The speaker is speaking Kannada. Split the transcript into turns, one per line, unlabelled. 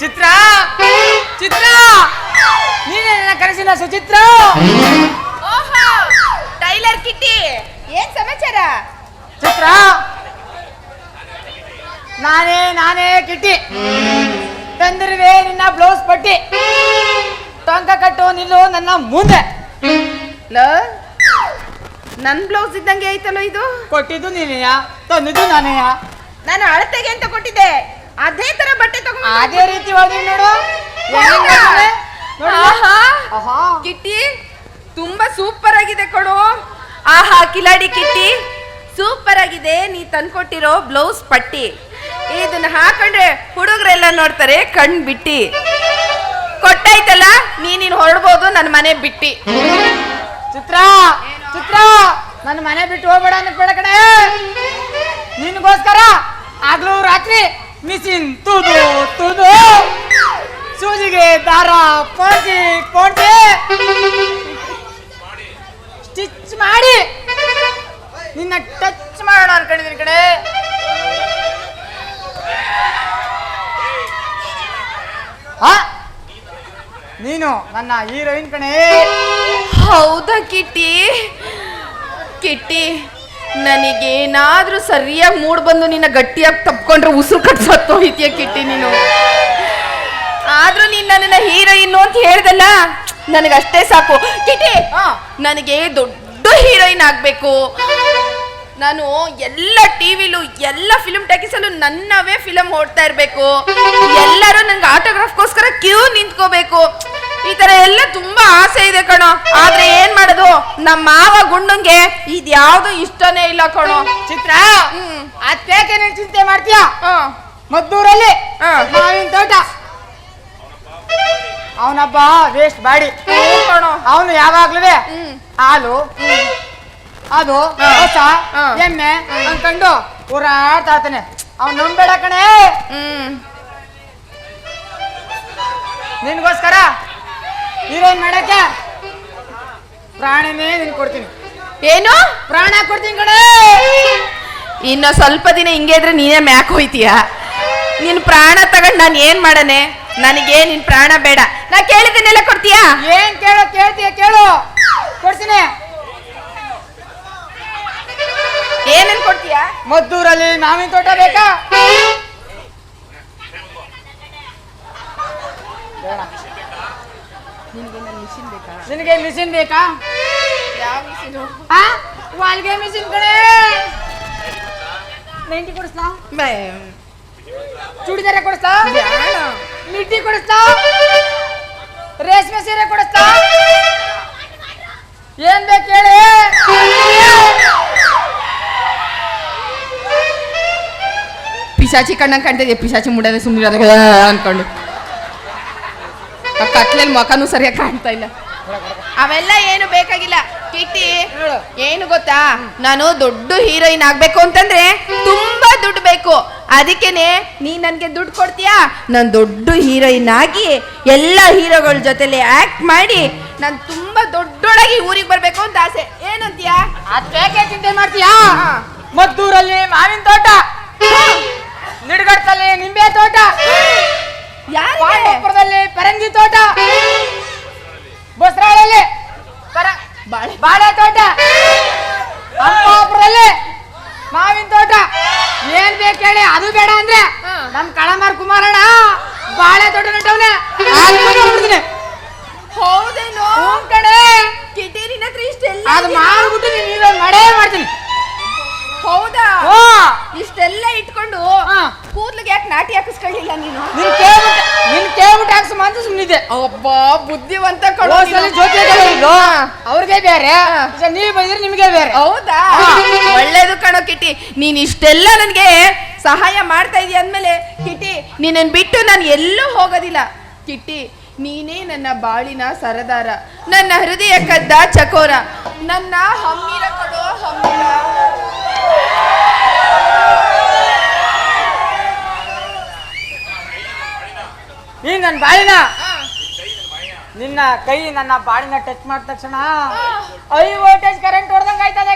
ಚಿತ್ರ? ಚಿತ್ರ? ನೀನೇ ನನ್ನ ಕನಸಿನ ಸುಚಿತ್ರ?
ಓಹೋ ಟೈಲರ್ ಕಿಟ್ಟಿ. ಏನ್ ಸಮಾಚಾರ?
ಚಿತ್ರ? ನಾನೇ ನಾನೇ ಕಿಟ್ಟಿ. ತಂದಿರುವೆ ನಿನ್ನ ಬ್ಲೌಸ್ ಪಟ್ಟಿ. ಟೊಂಕ ಕಟ್ಟು ನಿಲ್ಲು ನನ್ನ ಮುಂದೆ.
ಲ ನನ್ ಬ್ಲೌಸ್ ಇದ್ದಂಗೆ ಐತಲ್ಲ ಇದು?
ಕೊಟ್ಟಿದ್ದು ನೀನೆಯಾ ತಂದಿದ್ದು ನಾನೇಯಾ
ನಾನು ಅಳತೆಗೆ ಅಂತ ಕೊಟ್ಟಿದ್ದೆ. ಅದೇ ತರ ಬಟ್ಟೆ ತಗೊಂಡು
ಅದೇ ರೀತಿ ನೋಡು.
ಆಹಾ. ಕಿಟ್ಟಿ ತುಂಬಾ ಸೂಪರ್ ಆಗಿದೆ ಕೊಡು. ಆಹಾ ಕಿಲಾಡಿ ಕಿಟ್ಟಿ. ಸೂಪರ್ ಆಗಿದೆ. ನೀ ತಂದ್ಕೊಟ್ಟಿರೋ ಬ್ಲೌಸ್ ಪಟ್ಟಿ. ಇದನ್ನ ಹಾಕೊಂಡ್ರೆ ಹುಡುಗರೆಲ್ಲ ನೋಡ್ತಾರೆ ಕಣ್ ಬಿಟ್ಟಿ. ಕೊಟ್ಟಾಯ್ತಲ್ಲ ನೀನಿನ್ ಹೊರಡ್ಬೋದು ನನ್ನ ಮನೆ ಬಿಟ್ಟಿ.
ಚಿತ್ರ ಚಿತ್ರ ನನ್ನ ಮನೆ ಬಿಟ್ಟು ಹೋಗ್ಬೇಡ ಅನ್ಬೇಡ ಕಡೆ ನಿನ್ಗೋಸ್ಕರ ಆಗ್ಲೂ ರಾತ್ರಿ ಮಿಸಿನ್ ತುದು ತುದು ಸೂಜಿಗೆ ದಾರ ಪೋಜಿ ಪೋಣಿ ಸ್ಟಿಚ್ ಮಾಡಿ. ನಿನ್ನ ಟಚ್ ಮಾಡೋಣ ಅನ್ಕೊಂಡಿದ್ದೀನಿ ಕಡೆ? ನೀನು ನನ್ನ ಹೀರೋಯಿನ್ ಕಣೆ.
ಹೌದಾ ಕಿಟ್ಟಿ? ಕಿಟ್ಟಿ ನನಗೇನಾದ್ರೂ ಸರಿಯಾಗಿ ಮೂಡ್ ಬಂದು ನಿನ್ನ ಗಟ್ಟಿಯಾಗಿ ತಪ್ಕೊಂಡ್ರೆ ಉಸಿರು ಕಟ್ಸತ್ತೋ ಇದೆಯ ಕಿಟ್ಟಿ ನೀನು. ಆದ್ರೂ ನೀನ್ ನನ್ನ ಹೀರೋಯಿನ್ ಅಂತ ಹೇಳ್ದಲ್ಲ? ನನಗಷ್ಟೇ ಸಾಕು. ಕಿಟ್ಟಿ. ನನಗೆ ದೊಡ್ಡ ಹೀರೋಯಿನ್ ಆಗ್ಬೇಕು. ನಾನು ಎಲ್ಲ ಟಿವಿಲು ಎಲ್ಲ ಫಿಲ್ಮ್ ಟಾಕೀಸಲ್ಲೂ ನನ್ನವೇ ಫಿಲಮ್ ಓಡ್ತಾ ಇರ್ಬೇಕು. ಎಲ್ಲರೂ ನನ್ಗೆ ಆಟೋಗ್ರಾಫ್ಗೋಸ್ಕರ ಕ್ಯೂ ನಿಂತ್ಕೋಬೇಕು. ಈ ತರ ಎಲ್ಲ ತುಂಬಾ ಆಸೆ ಇದೆ ಕಣೋ. ಆದ್ರೆ ಏನ್ ಮಾಡೋದು? ನಮ್ಮ ಮಾವ ಗುಂಡಂಗೆ ಇದ್ಯಾವ್ದು ಇಷ್ಟನೇ ಇಲ್ಲ ಕಣೋ.
ಚಿತ್ರ
ಹ್ಮ್.
ಅದ್ಯಾಕೆ ನೀನ್ ಚಿಂತೆ ಮಾಡ್ತೀಯ. ಮದ್ದೂರಲ್ಲಿ. ಮಾವಿನ ತೋಟ. ಅವನಬ್ಬ ವೇಸ್ಟ್ ಬಾಡಿ.
ಕಣೋ.
ಅವನು ಯಾವಾಗ್ಲೂ ಹಾಲು ಅದು. ಹೊಸ. ಎಮ್ಮೆ ಅನ್ಕೊಂಡು ಊರಾಡ್ತಾ ಇರ್ತಾನೆ ಅವ್ನು ನಂಬೇಡ ಕಣೆ.
ಹ್ಮ್.
ನಿನ್ಗೋಸ್ಕರ ಹೀರೋಯಿನ್ ಮಾಡಕ್ಕೆ? ಪ್ರಾಣನೇ ನಿನ್ ಕೊಡ್ತೀನಿ.
ಏನು?
ಪ್ರಾಣ ಕೊಡ್ತೀನಿ ಕಡೆ
ಇನ್ನು ಸ್ವಲ್ಪ ದಿನ ಹಿಂಗೆ ಇದ್ರೆ ನೀನೇ ಮ್ಯಾಕ್ ಹೋಯ್ತೀಯ? ನಿನ್ ಪ್ರಾಣ ತಗೊಂಡ್ ನಾನು ಏನ್ ಮಾಡನೆ? ನನಗೆ ನಿನ್ ಪ್ರಾಣ ಬೇಡ. ನಾ ಕೇಳಿದ್ದನ್ನೆಲ್ಲ ಕೊಡ್ತೀಯಾ?
ಏನ್ ಕೇಳೋ ಕೇಳ್ತೀಯ ಕೇಳು. ಕೊಡ್ತೀನಿ.
ಏನೇನ್ ಕೊಡ್ತೀಯಾ?
ಮದ್ದೂರಲ್ಲಿ ಮಾವಿನ ತೋಟ ಬೇಕಾ ಬೇಡ. ನಿನಗೆ ಮಿಷಿನ್ ಬೇಕಾ
ಯಾವ ಮಿಷಿನು
ಆ ವಾಲ್ಗೆ ಮಿಷಿನ್ ಕಡೆ ನೈಂಟಿ ಕೊಡಿಸ್ಲಾ ಚೂಡಿದಾರ ಕೊಡಿಸ್ಲಾ ಮಿಡ್ಡಿ ಕೊಡಿಸ್ಲಾ ರೇಷ್ಮೆ ಸೀರೆ ಕೊಡಿಸ್ಲಾ ಏನ್ ಬೇಕು ಹೇಳಿ
ಪಿಶಾಚಿ ಕಣ್ಣಂಗ್ ಕಾಣ್ತಿದ್ಯಾ ಪಿಶಾಚಿ ಮುಡದೆ ಸುಮ್ಮನೆ ಅನ್ಕೊಂಡು ಆ ಕತ್ಲೆಲ್ ಮುಖನೂ ಸರಿಯಾಗಿ ಕಾಣ್ತಾ ಇಲ್ಲ. ಅವೆಲ್ಲ ಏನು ಬೇಕಾಗಿಲ್ಲ. ಕಿಟ್ಟಿ. ಏನು ಗೊತ್ತಾ? ನಾನು ದೊಡ್ಡ ಹೀರೋಯಿನ್ ಆಗ್ಬೇಕು ಅಂತಂದ್ರೆ ತುಂಬಾ ದುಡ್ಡು ಬೇಕು. ಅದಕ್ಕೇನೆ ನೀ ನನ್ಗೆ ದುಡ್ಡು ಕೊಡ್ತೀಯಾ? ನಾನು ದೊಡ್ಡ ಹೀರೋಯಿನ್ ಆಗಿ ಎಲ್ಲ ಹೀರೋಗಳ ಜೊತೆಲಿ ಆಕ್ಟ್ ಮಾಡಿ ನಾನು ತುಂಬಾ ದೊಡ್ಡೊಳಗೆ ಊರಿಗೆ ಬರ್ಬೇಕು ಅಂತ ಆಸೆ. ಏನಂತೀಯಾ?
ಅದ್ ಬೇಕೆ ಚಿಂತೆ ಮಾಡ್ತೀಯಾ. ಮದ್ದೂರಲ್ಲಿ ಮಾವಿನ ತೋಟ. ಪರಂಗಿ ತೋಟ. ಬಸರಾಳಲ್ಲಿ. ಪರ-
ಬಾಳೆ
ತೋಟ. ಅಮ್ಮಾಪುರಲ್ಲಿ ಮಾವಿನ ತೋಟ. ಏನ್ ಬೇಕು ಹೇಳಿ ಅದು ಬೇಡ ಅಂದ್ರೆ
ಹಾ.
ನಮ್ ಕಳಮಾರ್ ಕುಮಾರಣ್ಣ ಬಾಳೆ ತೋಟ ನಟವ್ನೆ
ಹೌದೇನೋ?
ಕಣೆ.
ಕಿಟೀರಿನ ಹತ್ರ ಇಷ್ಟೆಲ್ಲ
ಅದು
ಇದೆಯಾ?
ಮಾಡ್ಬಿಟ್ಟು ನೀನು ಮಾಡೇ ಮಾಡ್ತೀನಿ.
ಹೌದಾ? ಇಷ್ಟೆಲ್ಲ ಇಟ್ಕೊಂಡು
ಹಾ.
ಕೂದ್ಲಿಗೆ ಯಾಕೆ ನಾಟಿ ಹಾಕಿಸ್ಕೊಳ್ಳಿಲ್ಲ ನೀನು?
ನಿನ್ ಕೇಳ್ಬಿಟ್ಟು ನಿನ್ ಕೇಳ್ಬಿಟ್ಟು ಹಾಕ್ಸು ಅಂತ ಸುಮ್ಮನಿದೆ
ಒಬ್ಬ ಬುದ್ಧಿವಂತ
ಕಡೋ
ನೀನು.
ಅವ್ರಿಗೆ ಬೇರೆ.
ನೀವು
ಈಗ ನೀವ್ ಬಂದ್ರೆ ನಿಮ್ಗೆ ಬೇರೆ.
ಹೌದಾ. ಒಳ್ಳೇದು ಕಣೋ ಕಿಟ್ಟಿ ನೀನ್ ಇಷ್ಟೆಲ್ಲ ನನಗೆ ಸಹಾಯ ಮಾಡ್ತಾ ಇದೀಯ ಅಂದ್ಮೇಲೆ ಕಿಟ್ಟಿ ನಿನ್ನನ್ ಬಿಟ್ಟು ನಾನು ಎಲ್ಲೂ ಹೋಗೋದಿಲ್ಲ. ಕಿಟ್ಟಿ ನೀನೇ ನನ್ನ ಬಾಳಿನ ಸರದಾರ. ನನ್ನ ಹೃದಯ ಕದ್ದ ಚಕೋರ. ನನ್ನ ಹಮ್ಮಿರ ಕೊಡೋ ಹಮ್ಮಿರ
ನನ್ನ ಬಾಳಿನ ನಿನ್ನ ಕೈ ನನ್ನ ಬಾಳಿನ ಟಚ್ ಮಾಡಿದ ತಕ್ಷಣ ಐ ವೋಲ್ಟೇಜ್ ಕರೆಂಟ್ ಹೊಡೆದಂಗೆ ಆಯ್ತದೆ